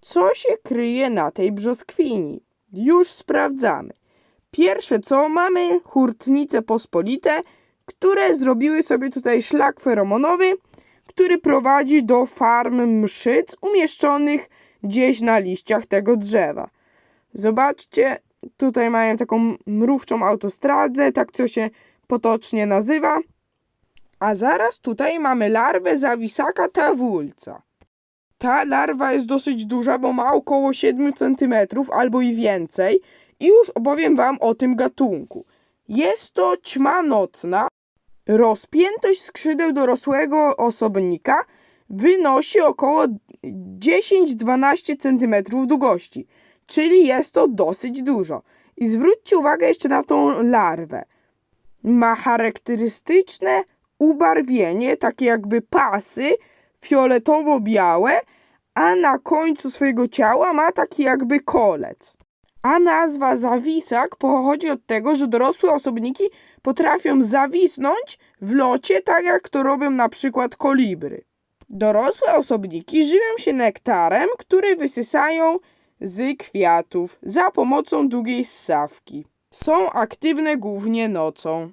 Co się kryje na tej brzoskwini? Już sprawdzamy. Pierwsze co, mamy hurtnice pospolite, które zrobiły sobie tutaj szlak feromonowy, który prowadzi do farm mszyc umieszczonych gdzieś na liściach tego drzewa. Zobaczcie, tutaj mają taką mrówczą autostradę, tak to się potocznie nazywa. A zaraz tutaj mamy larwę zawisaka tawulca. Ta larwa jest dosyć duża, bo ma około 7 cm albo i więcej. I już opowiem Wam o tym gatunku. Jest to ćma nocna. Rozpiętość skrzydeł dorosłego osobnika wynosi około 10-12 cm długości, czyli jest to dosyć dużo. I zwróćcie uwagę jeszcze na tą larwę. Ma charakterystyczne ubarwienie, takie jakby pasy fioletowo-białe, a na końcu swojego ciała ma taki jakby kolec. A nazwa zawisak pochodzi od tego, że dorosłe osobniki potrafią zawisnąć w locie, tak jak to robią na przykład kolibry. Dorosłe osobniki żywią się nektarem, który wysysają z kwiatów za pomocą długiej ssawki. Są aktywne głównie nocą.